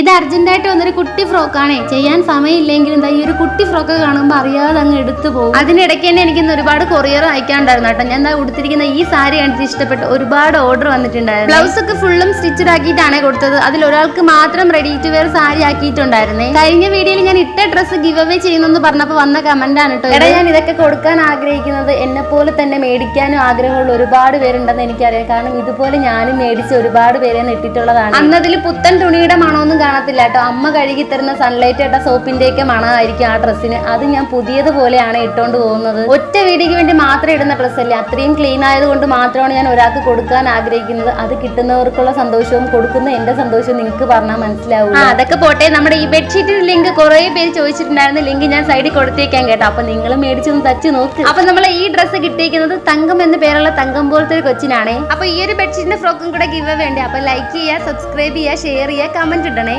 ഇത് അർജന്റായിട്ട് വന്നൊരു കുട്ടി ഫ്രോക്കാണേ. ചെയ്യാൻ സമയമില്ലെങ്കിലും എന്താ ഈ ഒരു കുട്ടി ഫ്രോക്ക് കാണുമ്പോൾ അറിയാതെ അങ്ങ് എടുത്തു പോകും. അതിനിടയ്ക്ക് തന്നെ എനിക്കിന്ന് ഒരുപാട് കൊറിയർ അയക്കാണ്ടായിരുന്നു കേട്ടോ. ഞാൻ എന്താ ഉടുത്തിരിക്കുന്ന ഈ സാരി കണ്ടിട്ട് ഇഷ്ടപ്പെട്ട്. ഒരുപാട് ഓർഡർ വന്നിട്ടുണ്ടായിരുന്നു. ബ്ലൗസ് ഒക്കെ ഫുള്ളും സ്റ്റിച്ചഡ് ആക്കിയിട്ടാണ് കൊടുത്തത്. അതിൽ ഒരാൾക്ക് മാത്രം റെഡി ടു വെയർ സാരി ആക്കിയിട്ടുണ്ടായിരുന്നേ. കഴിഞ്ഞ വീഡിയോയിൽ ഞാൻ ഇട്ട ഡ്രസ്സ് ഗിവ് അവേ ചെയ്യുന്നു പറഞ്ഞപ്പോൾ വന്ന കമന്റ് ആണ് കേട്ടോ എടാ ഞാൻ ഇതൊക്കെ കൊടുക്കാൻ ആഗ്രഹിക്കുന്നത് എന്നെ പോലെ തന്നെ മേടിക്കാനും ആഗ്രഹമുള്ള ഒരുപാട് പേരുണ്ടെന്ന് എനിക്കറിയാം. കാരണം ഇതുപോലെ ഞാനും മേടിച്ച് ഒരുപാട് പേരെ നെട്ടിട്ടുള്ളതാണ്. അന്നതിൽ പുത്തൻ തുണിയുടെ മണമൊന്നും കാണത്തില്ല കേട്ടോ. അമ്മ കഴുകി തരുന്ന സൺലൈറ്റ് ഇട്ട സോപ്പിന്റെ ഒക്കെ മണമായിരിക്കും ആ ഡ്രസ്സിന്. അത് ഞാൻ പുതിയതുപോലെയാണ് ഇട്ടുകൊണ്ട് പോകുന്നത്. ഒറ്റ വീടിക്ക് വേണ്ടി മാത്രം ഇടുന്ന ഡ്രസ്സല്ലേ? അത്രയും ക്ലീൻ ആയതുകൊണ്ട് മാത്രമാണ് ഞാൻ ഒരാൾക്ക് കൊടുക്കാൻ ആഗ്രഹിക്കുന്നത്. അത് കിട്ടുന്നവർക്കുള്ള സന്തോഷവും കൊടുക്കുന്ന എന്റെ സന്തോഷവും നിങ്ങൾക്ക് പറഞ്ഞാൽ മനസ്സിലാവും അതൊക്കെ പോട്ടെ. നമ്മുടെ ഈ ബെഡ്ഷീറ്റിന്റെ ലിങ്ക് കുറെ പേര് ചോദിച്ചിട്ടുണ്ടായിരുന്നു. ലിങ്ക് ഞാൻ സൈഡിൽ കൊടുത്തേക്കാൻ കേട്ടോ. അപ്പൊ നിങ്ങൾ മേടിച്ചൊന്ന് തച്ച് നോക്ക്. അപ്പൊ നമ്മൾ ഈ ഡ്രസ്സ് കിട്ടിയിരിക്കുന്നത് തങ്കം എന്ന പേരുള്ള തങ്കം പോലത്തെ ഒരു കൊച്ചിനാണേ. അപ്പൊ ഈ ഒരു ബെഡ്ഷീറ്റിന്റെ ഫ്രോക്കും കൂടെ ഗിവ് വേണ്ടി? അപ്പൊ ലൈക്ക് ചെയ്യുക സബ്സ്ക്രൈബ് ചെയ്യുക ഷെയർ ചെയ്യുക കമന്റ് ഇടണേ.